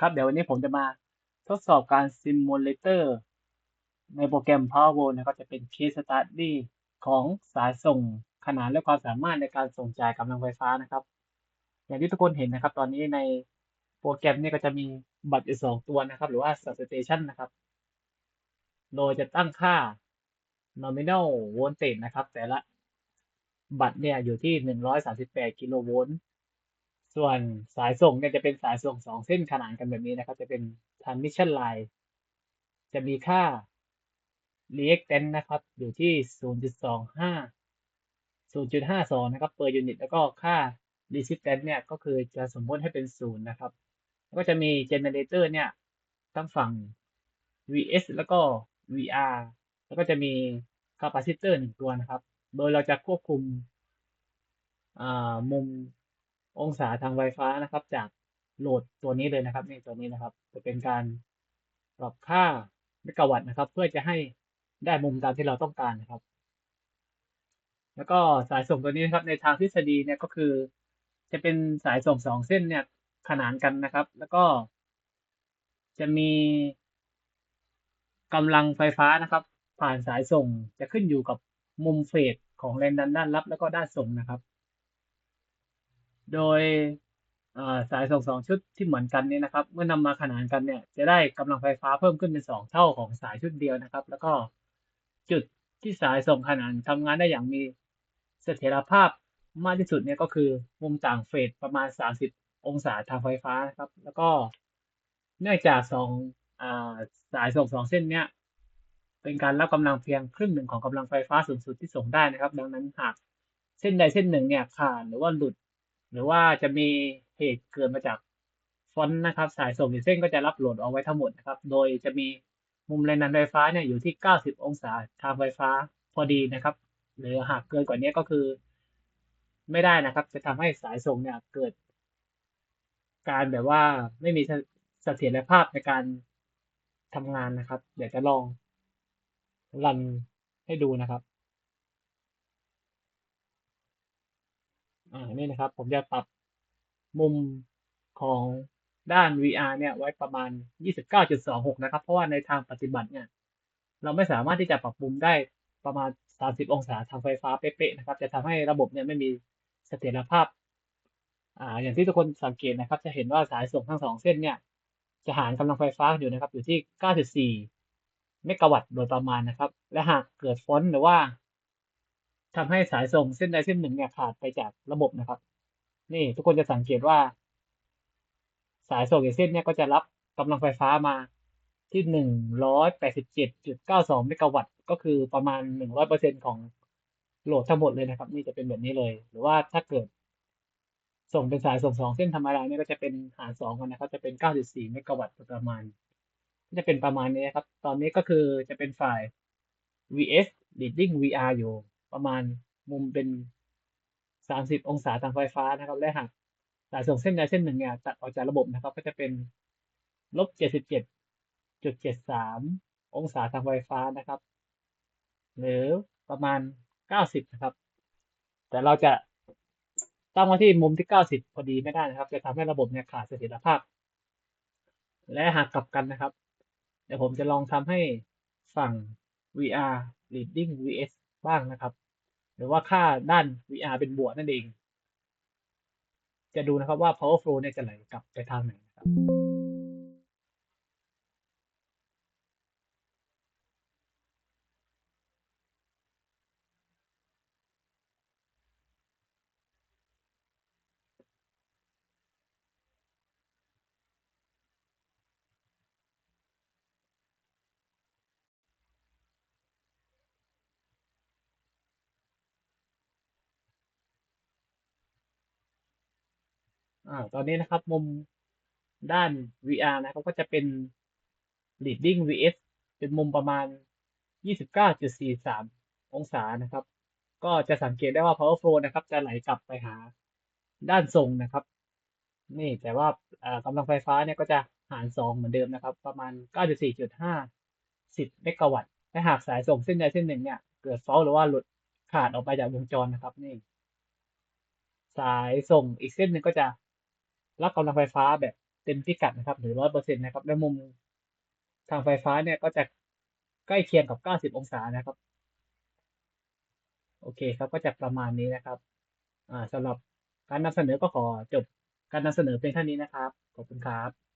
ครับ เดี๋ยววันนี้ผมจะมาทดสอบการ Simulator ในโปรแกรม PowerVo นะครับจะเป็น Case Study ของสายส่งขนานและความสามารถในการส่งจ่ายกำลังไฟฟ้านะครับ อย่างที่ทุกคนเห็นนะครับ ตอนนี้ในโปรแกรมนี้ก็จะมีบัตรอยู่สองตัวนะครับ หรือว่า Substation นะครับ โดยจะตั้งค่า nominal voltage นะครับ แต่ละบัตรเนี่ยอยู่ที่ 138 กิโลโวลต์ ส่วนสายส่งเนี่ยจะเป็นสายส่งสองเส้นขนานกันแบบนี้นะครับ จะเป็น transmission line จะมีค่า r e a c t a n c นะครับ อยู่ที่ 0.25 0.52 นะครับ per unit แล้วก็ค่า resistance เนี่ยก็คือจะสมมติให้เป็นศูนย์นะครับ แล้วก็จะมี generator เนี่ยทั้งฝั่ง vs แล้วก็ vr แล้วก็จะมี capacitor หนึ่งตัวนะครับ โดยเราจะควบคุมมุม องศาทางไฟฟ้านะครับ จากโหลดตัวนี้เลยนะครับนี่ตัวนี้นะครับ จะเป็นการปรับค่าเมกะวัตต์นะครับ เพื่อจะให้ได้มุมตามที่เราต้องการนะครับ แล้วก็สายส่งตัวนี้นะครับในทางทฤษฎีเนี่ยก็คือ จะเป็นสายส่งสองเส้นเนี่ยขนานกันนะครับ แล้วก็ จะมีกำลังไฟฟ้านะครับ ผ่านสายส่งจะขึ้นอยู่กับมุมเฟสของแรงดันด้านรับ แล้วก็ด้านส่งนะครับ โดยสายส่งสองชุดที่เหมือนกันนี้นะครับ เมื่อนำมาขนานกันเนี่ย จะได้กำลังไฟฟ้าเพิ่มขึ้นเป็นสองเท่าของสายชุดเดียวนะครับ แล้วก็จุดที่สายส่งขนานทำงานได้อย่างมีเสถียรภาพมากที่สุดเนี่ยก็คือมุมต่างเฟสประมาณ 30 องศาทางไฟฟ้านะครับ แล้วก็เนื่องจากสองสายส่งสองเส้นเนี้ยเป็นการรับกำลังเพียงครึ่งหนึ่งของกำลังไฟฟ้าสูงสุดที่ส่งได้นะครับ ดังนั้นหากเส้นใดเส้นหนึ่งเนี่ยขาดหรือว่าหลุด หรือว่าจะมีเหตุเกิดมาจากฟอนต์นะครับ สายส่งอีกเส้นก็จะรับโหลดเอาไว้ทั้งหมดนะครับ โดยจะมีมุมแรงดันไฟฟ้าเนี่ยอยู่ที่ 90 องศาทางไฟฟ้าพอดีนะครับ หรือหากเกินกว่านี้ก็คือ ไม่ได้นะครับ จะทำให้สายส่งเนี่ยเกิด การแบบว่าไม่มีเสถียรภาพในการทำงานนะครับ เดี๋ยวจะลองรันให้ดูนะครับ อ่านี่นะครับ ผมจะปรับมุมของด้าน VR เนี่ยไว้ประมาณ 29.26 นะครับ เพราะว่าในทางปฏิบัติเนี่ย เราไม่สามารถที่จะปรับมุมได้ประมาณ 30 องศาทางไฟฟ้าเป๊ะๆนะครับ จะทำให้ระบบเนี่ยไม่มีเสถียรภาพ อ่า อย่างที่ทุกคนสังเกตนะครับ จะเห็นว่าสายส่งทั้งสองเส้นเนี่ย จะหารกำลังไฟฟ้าอยู่นะครับ อยู่ที่ 9.4 เมกะวัตต์โดยประมาณนะครับ และหากเกิดฟอนต์หรือว่า ทำให้สายส่งเส้นใดเส้นหนึ่งเนี่ยขาดไปจากระบบนะครับ นี่ทุกคนจะสังเกตว่า สายส่งอีกเส้นเนี่ยก็จะรับกำลังไฟฟ้ามาที่หนึ่งร้อยแปดสิบเจ็ดจุดเก้าสองเมกะวัตต์ก็คือประมาณหนึ่งร้อยเปอร์เซ็นของโหลดทั้งหมดเลยนะครับ นี่จะเป็นแบบนี้เลย หรือว่าถ้าเกิด ส่งเป็นสายส่งสองเส้นธรรมดาเนี่ยก็จะเป็นหารสองกันนะครับ จะเป็นเก้าจุดสี่เมกะวัตต์ประมาณจะเป็นประมาณนี้ครับ ตอนนี้ก็คือจะเป็นฝ่าย vs leading vr อยู่ ประมาณมุมเป็น 30 องศาทางไฟฟ้านะครับ และหากสายส่งเส้นใดเส้นหนึ่งเนี่ยตัดออกจากระบบนะครับ ก็จะเป็นลบ 77.73 องศาทางไฟฟ้านะครับ หรือประมาณ 90 นะครับ แต่เราจะตั้งมาที่มุมที่ 90 พอดีไม่ได้นะครับ จะทำให้ระบบเนี่ยขาดเสถียรภาพ และหากกลับกันนะครับ เดี๋ยวผมจะลองทำให้ฝั่ง VR leading vs บ้างนะครับ หรือว่าค่าด้าน VR เป็นบวกนั่นเอง จะดูนะครับว่า power flow เนี่ยจะไหลกลับไปทางไหนนะครับ อ่าตอนนี้นะครับมุมด้าน VR นะครับก็จะเป็น leading vs เป็นมุมประมาณ 29.43 องศานะครับ ก็จะสังเกตได้ว่า power flow นะครับจะไหลกลับไปหาด้านส่งนะครับ นี่แต่ว่ากำลังไฟฟ้าเนี่ยก็จะหาร 2 เหมือนเดิมนะครับ ประมาณ 9.4.5 10เมกะวัตต์และหากสายส่งเส้นใดเส้นหนึ่งเนี่ย เกิดฟอลหรือว่าหลุดขาดออกไปจากวงจรนะครับนี่ สายส่งอีกเส้นหนึ่งก็จะ รับกำลังไฟฟ้าแบบเต็มพิกัดนะครับ หรือร้อยเปอร์เซ็นต์นะครับ และมุมทางไฟฟ้าเนี่ยก็จะใกล้เคียงกับเก้าสิบองศานะครับ โอเคครับ ก็จะประมาณนี้นะครับ อ่าสำหรับการนำเสนอก็ขอจบการนำเสนอเพียงเท่านี้นะครับ ขอบคุณครับ